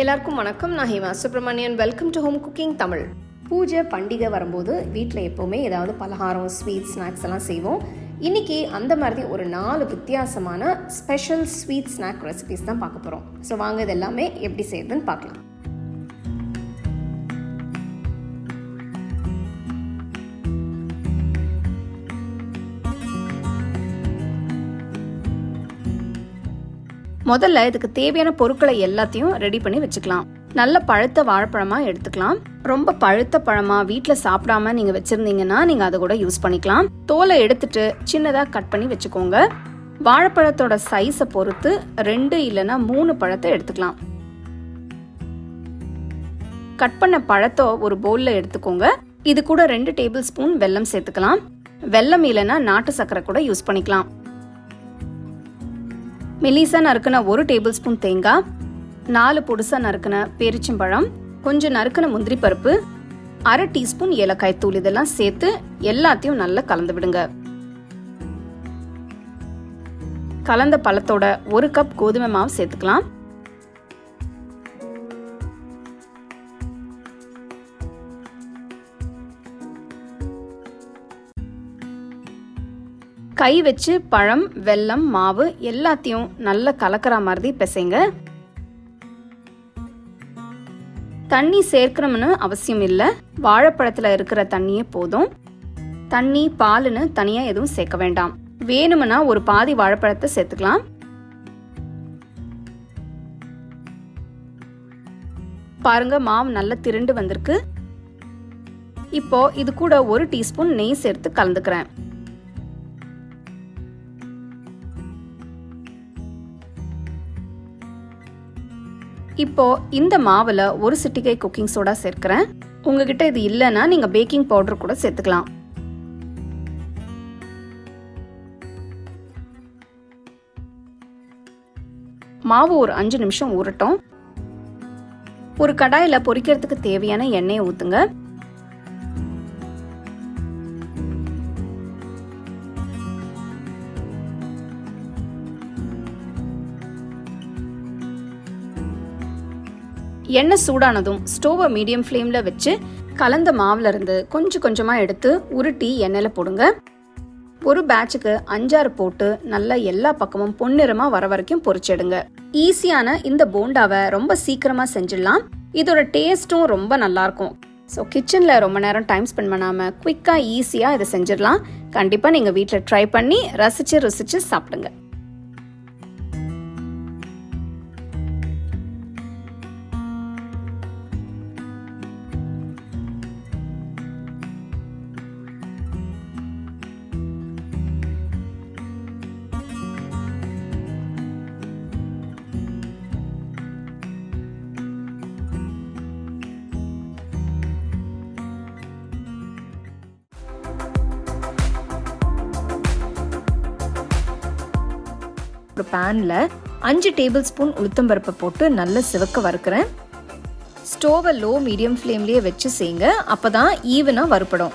எல்லாருக்கும் வணக்கம். நான் Hema Subramanian welcome to home cooking Tamil பூஜை பண்டிகை வரும்போது வீட்டில் எப்போவுமே ஏதாவது பலகாரம் ஸ்வீட் ஸ்நாக்ஸ் எல்லாம் செய்வோம். இன்னைக்கு அந்த மாதிரி ஒரு நாலு வித்தியாசமான ஸ்பெஷல் ஸ்வீட் ஸ்நாக் ரெசிபிஸ் தான் பார்க்க போகிறோம் ஸோ வாங்க இது எல்லாமே எப்படி செய்யுதுன்னு பார்க்கலாம். முதல்ல இதுக்கு தேவையான பொருட்களை எல்லாத்தையும் ரெடி பண்ணி வச்சுக்கலாம். நல்ல பழுத்த வாழைப்பழமா எடுத்துக்கலாம். ரொம்ப பழுத்த பழமா வீட்டில் சாப்பிடாம நீங்க வச்சிருந்தீங்கன்னா நீங்க அதை கூட யூஸ் பண்ணிக்கலாம். தோலை எடுத்துட்டு சின்னதா கட் பண்ணி வச்சுக்கோங்க. வாழைப்பழத்தோட சைஸை பொறுத்து ரெண்டு இல்லைன்னா மூணு பழத்தை எடுத்துக்கலாம். கட் பண்ண பழத்தை ஒரு பவுல்ல எடுத்துக்கோங்க. இது கூட ரெண்டு டேபிள் ஸ்பூன் வெல்லம் சேர்த்துக்கலாம். வெல்லம் இல்லைன்னா நாட்டு சர்க்கரை கூட யூஸ் பண்ணிக்கலாம். மெல்லிசாக நறுக்கின ஒரு டேபிள் ஸ்பூன் தேங்காய் நாலு பொடுசாக நறுக்கின பேரிச்சம்பழம் கொஞ்சம் நறுக்கின முந்திரி பருப்பு அரை டீஸ்பூன் ஏலக்காய் தூள் இதெல்லாம் சேர்த்து எல்லாத்தையும் நல்லா கலந்து விடுங்க. கலந்த பழத்தோட ஒரு கப் கோதுமை மாவு சேர்த்துக்கலாம். கை வச்சு பழம் வெல்லம் மாவு எல்லாத்தையும் நல்லா கலக்கிற மாதிரி பிசைங்க. தண்ணி சேர்க்கணும்னு அவசியம் இல்லை. வாழைப்பழத்தில் இருக்கிற தண்ணியே போதும். தண்ணி பாலுன்னு தனியாக எதுவும் சேர்க்க வேண்டாம். வேணும்னா ஒரு பாதி வாழைப்பழத்தை சேர்த்துக்கலாம். பாருங்க மாவு நல்லா திரண்டு வந்திருக்கு. இப்போ இது கூட ஒரு டீஸ்பூன் நெய் சேர்த்து கலந்துக்கிறேன். இப்போ இந்த மாவில் ஒரு சிட்டிகை குக்கிங் சோடா சேர்க்கிறேன். உங்ககிட்ட இது இல்லைன்னா நீங்க பேக்கிங் பவுடர் கூட சேர்த்துக்கலாம். மாவு ஒரு அஞ்சு நிமிஷம் ஊறட்டும். ஒரு கடாயில் பொரிக்கிறதுக்கு தேவையான எண்ணெயை ஊத்துங்க. எண்ணெய் சூடானதும் ஸ்டோவை மீடியம் ஃப்ளேமில் வச்சு கலந்த மாவில் இருந்து கொஞ்சம் கொஞ்சமாக எடுத்து உருட்டி எண்ணெயில் போடுங்க. ஒரு பேட்சுக்கு அஞ்சாறு போட்டு நல்லா எல்லா பக்கமும் பொன்னிறமாக வர வரைக்கும் பொரிச்சிடுங்க ஈஸியான இந்த போண்டாவை ரொம்ப சீக்கிரமாக செஞ்சிடலாம். இதோட டேஸ்ட்டும் ரொம்ப நல்லாயிருக்கும். ஸோ கிச்சனில் ரொம்ப நேரம் டைம் ஸ்பெண்ட் பண்ணாமல் குயிக்காக ஈஸியாக இதை செஞ்சிடலாம். கண்டிப்பாக நீங்கள் வீட்டில் ட்ரை பண்ணி ரசித்து ருசித்து சாப்பிடுங்க. பேனில் அஞ்சு டேபிள் ஸ்பூன் உளுத்தம்பருப்பை போட்டு நல்லா சிவக்க வறுக்கிறேன். ஸ்டோவை லோ மீடியம் ஃப்ளேம்லேயே வச்சு செய்யுங்க. அப்போ தான் ஈவனாக வறுப்படும்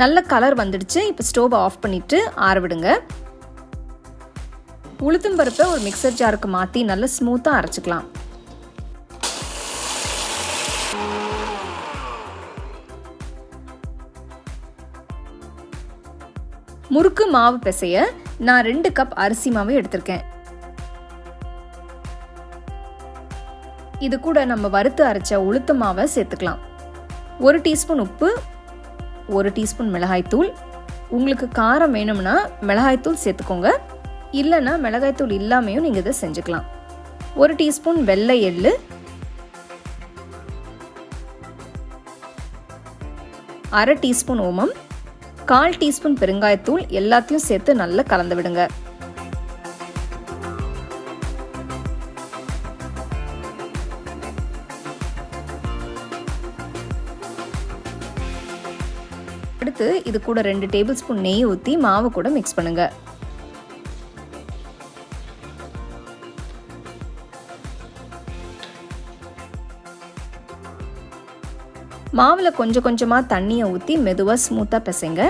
நல்ல கலர் வந்துடுச்சு. இப்போ ஸ்டோவை ஆஃப் பண்ணிவிட்டு ஆறவிடுங்க உளுத்தம்பருப்பை ஒரு மிக்சர் ஜாருக்கு மாற்றி நல்லா ஸ்மூத்தாக அரைச்சிக்கலாம். முறுக்கு மாவு பிசைய நான் ரெண்டு கப் அரிசி மாவு எடுத்திருக்கேன். இது கூட நம்ம வறுத்து அரைச்ச உளுத்த மாவை சேர்த்துக்கலாம். ஒரு டீஸ்பூன் உப்பு ஒரு டீஸ்பூன் மிளகாய்த்தூள் உங்களுக்கு காரம் வேணும்னா மிளகாய்த்தூள் சேர்த்துக்கோங்க. இல்லைன்னா மிளகாய்த்தூள் இல்லாமையும் நீங்கள் இதை செஞ்சுக்கலாம். ஒரு டீஸ்பூன் வெள்ளை எள்ளு. அரை டீஸ்பூன் ஓமம். கால் டீஸ்பூன் பெருங்காயத்தூள் எல்லாத்தையும் சேர்த்து நல்லா கலந்து விடுங்க. அடுத்து இது கூட ரெண்டு டேபிள் ஸ்பூன் நெய் ஊற்றி மாவு கூட மிக்ஸ் பண்ணுங்கள் மாவில் கொஞ்சம் கொஞ்சமாக தண்ணியை ஊற்றி மெதுவாக ஸ்மூத்தாக பிசைங்க.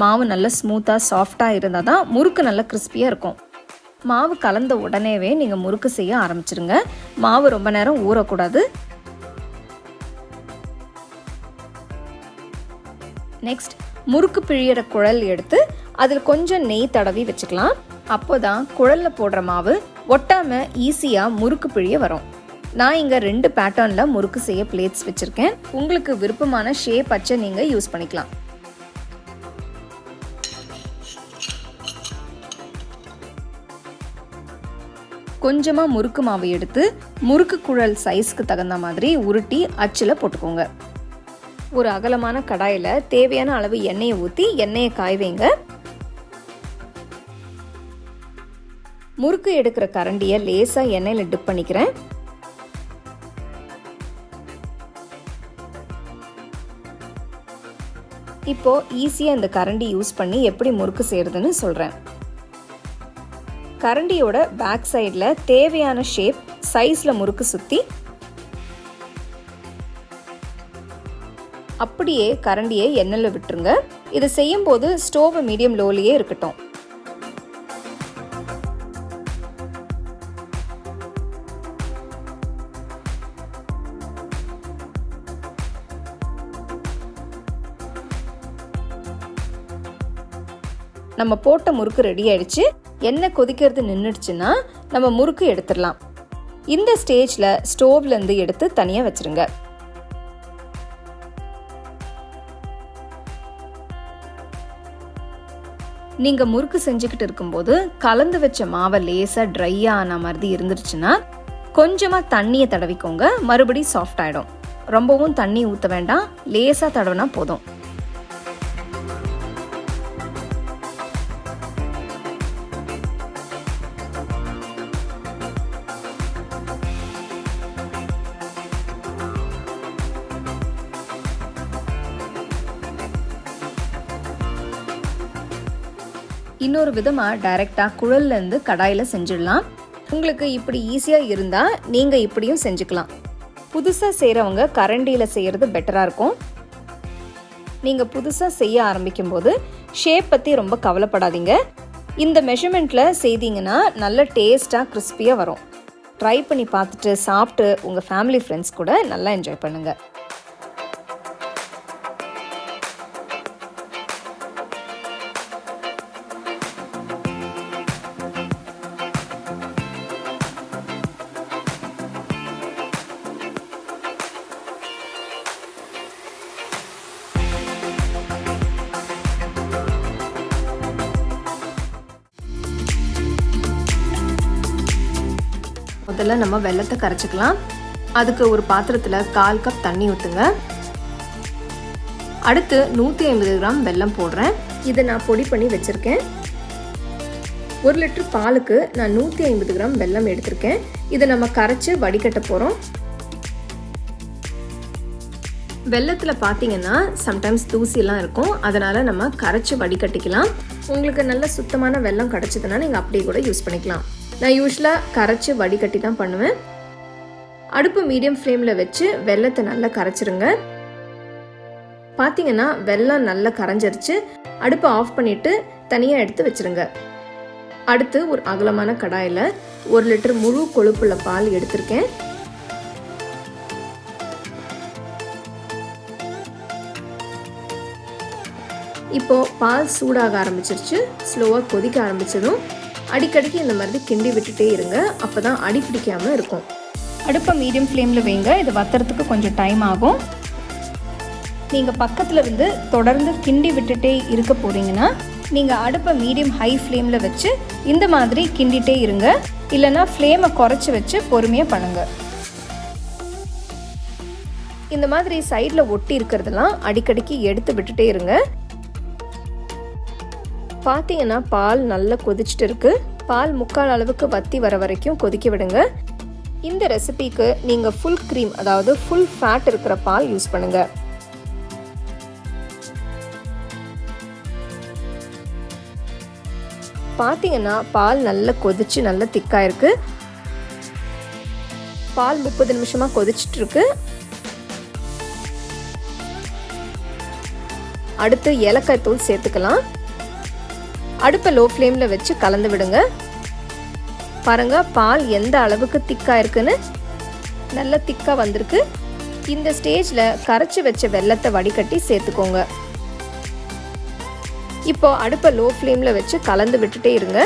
மாவு நல்லா ஸ்மூத்தாக சாஃப்டாக இருந்தால் தான் முறுக்கு நல்லா கிறிஸ்பியாக இருக்கும். மாவு கலந்த உடனேவே நீங்கள் முறுக்கு செய்ய ஆரம்பிச்சிருங்க. மாவு ரொம்ப நேரம் ஊறக்கூடாது. நெக்ஸ்ட் முறுக்கு பிழியிற குழல் எடுத்து அதில் கொஞ்சம் நெய் தடவி வச்சுக்கலாம். அப்போ தான் குழலில் போடுற மாவு ஒட்டாமல் ஈஸியாக முறுக்கு பிழிய வரும். நான் இங்கே ரெண்டு பேட்டர்னில் முறுக்கு செய்ய பிளேட்ஸ் வச்சுருக்கேன். உங்களுக்கு விருப்பமான ஷேப் அச்சை நீங்கள் யூஸ் பண்ணிக்கலாம். கொஞ்சமாக முறுக்கு மாவு எடுத்து முறுக்கு குழல் சைஸ்க்கு தகுந்த மாதிரி உருட்டி அச்சில் போட்டுக்கோங்க. ஒரு அகலமான கடாயில் தேவையான அளவு எண்ணெயை ஊற்றி எண்ணெயை காய வைங்க. முறுக்கு எடுக்கிற கரண்டியை லேசாக எண்ணெயில் டிப் பண்ணிக்கிறேன். இப்போ ஈஸியாக இந்த கரண்டி யூஸ் பண்ணி எப்படி முறுக்கு செய்கிறதுன்னு சொல்கிறேன் கரண்டியோட பேக் சைடில் தேவையான ஷேப் சைஸில் முறுக்கு சுற்றி அப்படியே கரண்டியை எண்ணெயில் விட்டுருங்க. இதை செய்யும்போது ஸ்டோவை மீடியம் லோலியே இருக்கட்டும். நம்ம போட்ட முறுக்கு ரெடி ஆயிடுச்சு. எண்ணெய் கொதிக்கிறது நின்றுடுச்சுன்னா நம்ம முறுக்கு எடுத்துடலாம். இந்த ஸ்டேஜில் ஸ்டோவ்லேருந்து எடுத்து தனியாக வச்சுருங்க. நீங்கள் முறுக்கு செஞ்சுக்கிட்டு இருக்கும்போது கலந்து வச்ச மாவை லேசாக ட்ரை ஆன மாதிரி இருந்துருச்சுன்னா கொஞ்சமாக தண்ணியை தடவிக்கோங்க. மறுபடி சாஃப்ட் ஆகிடும் ரொம்பவும் தண்ணி ஊற்ற வேண்டாம். லேசாக தடவினா போதும். இன்னொரு விதமாக டைரெக்டாக குழல்லேருந்து கடாயில் செஞ்சிடலாம். உங்களுக்கு இப்படி ஈஸியாக இருந்தால் நீங்கள் இப்படியும் செஞ்சுக்கலாம். புதுசாக செய்கிறவங்க கரண்டியில் செய்கிறது பெட்டராக இருக்கும். நீங்கள் புதுசாக செய்ய ஆரம்பிக்கும் போது ஷேப் பற்றி ரொம்ப கவலைப்படாதீங்க. இந்த மெஷர்மெண்ட்டில் செய்தீங்கன்னா நல்ல டேஸ்ட்டாக கிறிஸ்பியாக வரும். ட்ரை பண்ணி பார்த்துட்டு சாப்பிட்டு உங்கள் ஃபேமிலி ஃப்ரெண்ட்ஸ் கூட நல்லா என்ஜாய் பண்ணுங்கள் முதல்ல நம்ம வெள்ளத்தை கரைச்சிக்கலாம். அதுக்கு ஒரு பாத்திரத்தில் கால் கப் தண்ணி ஊற்றுங்க அடுத்து நூற்றி ஐம்பது கிராம் வெல்லம் போடுறேன். இதை நான் பொடி பண்ணி வச்சுருக்கேன். ஒரு லிட்டர் பாலுக்கு நான் நூற்றி ஐம்பது கிராம் வெல்லம் எடுத்திருக்கேன். இதை நம்ம கரைச்சி வடிகட்ட போகிறோம் வெள்ளத்தில் பார்த்தீங்கன்னா சம்டைம்ஸ் தூசிலாம் இருக்கும். அதனால் நம்ம கரைச்சி வடிகட்டிக்கலாம். உங்களுக்கு நல்ல சுத்தமான வெள்ளம் கிடச்சிதுன்னா நீங்கள் அப்படியே கூட யூஸ் பண்ணிக்கலாம். நான் யூஸ்வலாக கரைச்சி வடிகட்டி தான் பண்ணுவேன். அடுப்பு மீடியம் ஃப்ளேமில் வச்சு வெள்ளத்தை நல்லா கரைச்சிருங்க. பார்த்தீங்கன்னா வெள்ளம் நல்லா கரைஞ்சிருச்சு. அடுப்பை ஆஃப் பண்ணிவிட்டு தனியாக எடுத்து வச்சுருங்க. அடுத்து ஒரு அகலமான கடாயில் ஒரு லிட்டர் முழு கொழுப்புள்ள பால் எடுத்திருக்கேன். இப்போது பால் சூடாக ஆரம்பிச்சிருச்சு. ஸ்லோவாக கொதிக்க ஆரம்பிச்சதும் அடிக்கடிக்கு இந்த மாதிரி கிண்டி விட்டுட்டே இருங்க. அப்போ தான் அடி பிடிக்காமல் இருக்கும். அடுப்பை மீடியம் ஃப்ளேமில் வைங்க. இது வத்துறதுக்கு கொஞ்சம் டைம் ஆகும். நீங்கள் பக்கத்தில் இருந்து தொடர்ந்து கிண்டி விட்டுட்டே இருக்க போகிறீங்கன்னா நீங்கள் அடுப்பை மீடியம் ஹை ஃப்ளேமில் வச்சு இந்த மாதிரி கிண்டிகிட்டே இருங்க. இல்லைனா ஃப்ளேமை குறைச்சி வச்சு பொறுமையாக பண்ணுங்கள் இந்த மாதிரி சைடில் ஒட்டி இருக்கிறதெல்லாம் அடிக்கடிக்கு எடுத்து விட்டுட்டே இருங்க. பார்த்தீங்கன்னா பால் நல்லா கொதிச்சுட்டு இருக்கு. பால் முக்கால் அளவுக்கு வத்தி வர வரைக்கும் கொதிக்க விடுங்க. இந்த ரெசிபிக்கு நீங்கள் ஃபுல் க்ரீம் அதாவது ஃபுல் ஃபேட் இருக்கிற பால் யூஸ் பண்ணுங்கள் பார்த்தீங்கன்னா பால் நல்லா கொதிச்சு நல்லா திக்காக இருக்குது பால் முப்பது நிமிஷமாக கொதிச்சுட்டு இருக்கு. அடுத்து ஏலக்காய் தூள் சேர்த்துக்கலாம். அடுப்பை லோ ஃப்ளேமில் வச்சு கலந்து விடுங்க. பாருங்க பால் எந்த அளவுக்கு திக்காக இருக்குன்னு. நல்ல திக்காக வந்திருக்கு. இந்த ஸ்டேஜில் கரைச்சி வச்ச வெள்ளத்தை வடிகட்டி சேர்த்துக்கோங்க. இப்போ அடுப்பை லோ ஃப்ளேமில் வச்சு கலந்து விட்டுட்டே இருங்க.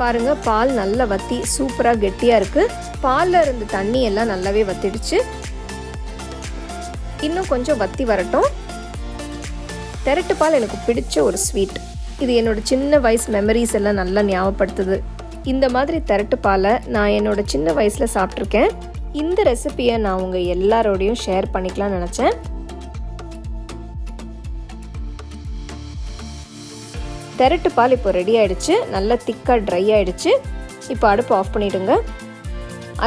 பாருங்கள் பால் நல்லா வத்தி சூப்பராக கெட்டியாக இருக்குது பாலில் இருந்த தண்ணி எல்லாம் நல்லாவே வத்திடுச்சு. இன்னும் கொஞ்சம் வத்தி வரட்டும். திரட்டு பால் எனக்கு பிடிச்ச ஒரு ஸ்வீட். இது என்னோடய சின்ன வயசு மெமரிஸ் எல்லாம் நல்லா ஞாபகப்படுத்துது. இந்த மாதிரி திரட்டு பாலை நான் என்னோடய சின்ன வயசில் சாப்பிட்ருக்கேன் இந்த ரெசிபியை நான் உங்கள் எல்லாரோடையும் ஷேர் பண்ணிக்கலாம்னு நினச்சேன். திரட்டு பால் இப்போ ரெடி ஆகிடுச்சு நல்லா திக்காக ட்ரை ஆகிடுச்சு இப்போ அடுப்பு ஆஃப் பண்ணிவிடுங்க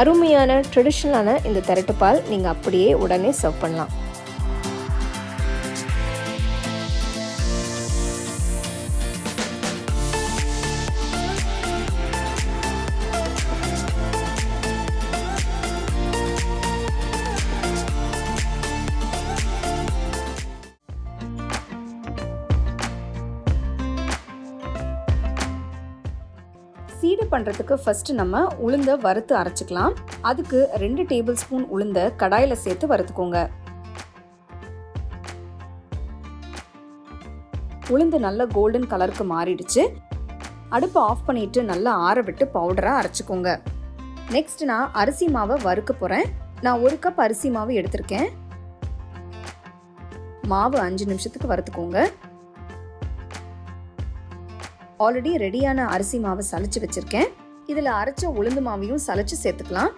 அருமையான ட்ரெடிஷ்னலான இந்த திரட்டு பால் நீங்கள் அப்படியே உடனே சர்வ் பண்ணலாம். சீடை பண்ணுறதுக்கு ஃபர்ஸ்ட் நம்ம உளுந்த வறுத்து அரைச்சிக்கலாம். அதுக்கு ரெண்டு டேபிள் ஸ்பூன் உளுந்த கடாயில் சேர்த்து வறுத்துக்கோங்க. உளுந்து நல்ல கோல்டன் கலருக்கு மாறிடுச்சு. அடுப்பை ஆஃப் பண்ணிட்டு நல்லா ஆற விட்டு பவுடராக அரைச்சிக்கோங்க. நெக்ஸ்ட் நான் அரிசி மாவை வறுக்க போகிறேன் நான் ஒரு கப் அரிசி மாவு எடுத்திருக்கேன். மாவு அஞ்சு நிமிஷத்துக்கு வறுத்துக்கோங்க. ஆல்ரெடி ரெடியான அரிசி மாவை சலிச்சு வச்சிருக்கேன். இதில் அரைச்ச உளுந்து மாவையும் சலிச்சு சேர்த்துக்கலாம்.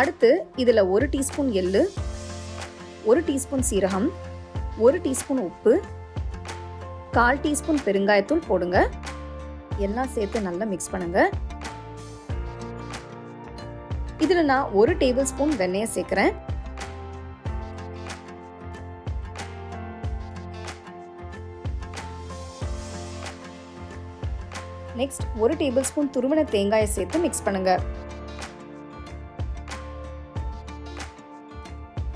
அடுத்து இதில் ஒரு டீஸ்பூன் எள்ளு ஒரு டீஸ்பூன் சீரகம் ஒரு டீஸ்பூன் உப்பு கால் டீஸ்பூன் பெருங்காயத்தூள் போடுங்க. எல்லாம் சேர்த்து நல்லா மிக்ஸ் பண்ணுங்கள் இதுல நான் ஒரு டேபிள் ஸ்பூன் வெண்ணெயை சேர்க்குறேன். நெக்ஸ்ட் ஒரு டேபிள் ஸ்பூன் துருவன தேங்காயை சேர்த்து மிக்ஸ் பண்ணுங்க.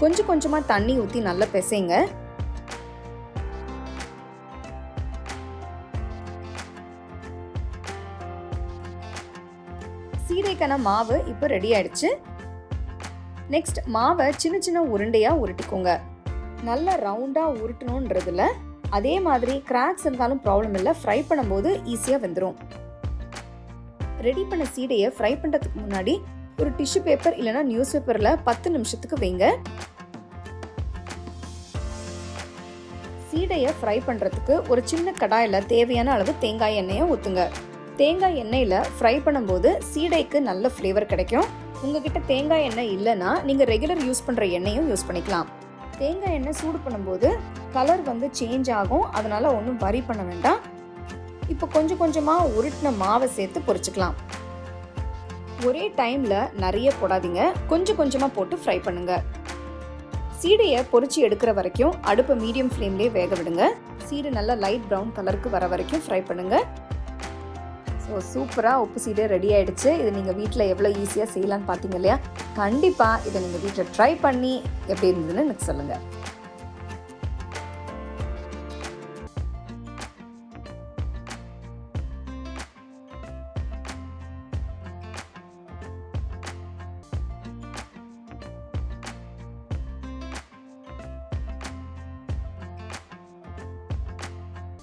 கொஞ்சம் கொஞ்சமா தண்ணி ஊத்தி நல்லா பிசைங்க. சீடைக்கான மாவு இப்போ ரெடி ஆயிடுச்சு. நெக்ஸ்ட் மாவை சின்ன சின்ன உருண்டையாக உருட்டிக்கோங்க. நல்லா ரவுண்டாக உருட்டணுன்றதுல அதே மாதிரி கிராக்ஸ் இருந்தாலும் ப்ராப்ளம் இல்லை. ஃப்ரை பண்ணும்போது ஈஸியாக வெந்துடும் ரெடி பண்ண சீடையை ஃப்ரை பண்ணுறதுக்கு முன்னாடி ஒரு டிஷ்யூ பேப்பர் இல்லைன்னா நியூஸ் பேப்பரில் பத்து நிமிஷத்துக்கு வைங்க. சீடையை ஃப்ரை பண்ணுறதுக்கு ஒரு சின்ன கடாயில் தேவையான அளவு தேங்காய் எண்ணெயை ஊற்றுங்க தேங்காய் எண்ணெயில் ஃப்ரை பண்ணும்போது சீடைக்கு நல்ல ஃப்ளேவர் கிடைக்கும். உங்ககிட்ட தேங்காய் எண்ணெய் இல்லைன்னா நீங்கள் ரெகுலர் யூஸ் பண்ணுற எண்ணெயும் யூஸ் பண்ணிக்கலாம். தேங்காய் எண்ணெய் சூடு பண்ணும்போது கலர் வந்து சேஞ்ச் ஆகும். அதனால் ஒன்றும் வரி பண்ண வேண்டாம். இப்போ கொஞ்சம் கொஞ்சமாக உருட்டின மாவை சேர்த்து பொரிச்சுக்கலாம். ஒரே டைமில் நிறைய போடாதீங்க. கொஞ்சம் கொஞ்சமாக போட்டு ஃப்ரை பண்ணுங்கள் சீடையை பொறிச்சு எடுக்கிற வரைக்கும் அடுப்பை மீடியம் ஃப்ளேம்லேயே வேக விடுங்க. சீடை நல்லா லைட் ப்ரௌன் கலருக்கு வர வரைக்கும் ஃப்ரை பண்ணுங்கள் ஸோ சூப்பராக உப்பு சீடு ரெடி ஆகிடுச்சு இது நீங்கள் வீட்டில் எவ்வளோ ஈஸியாக செய்யலான்னு பார்த்தீங்க இல்லையா? கண்டிப்பாக இதை நீங்கள் வீட்டில் ட்ரை பண்ணி எப்படி இருந்ததுன்னு எனக்கு சொல்லுங்கள்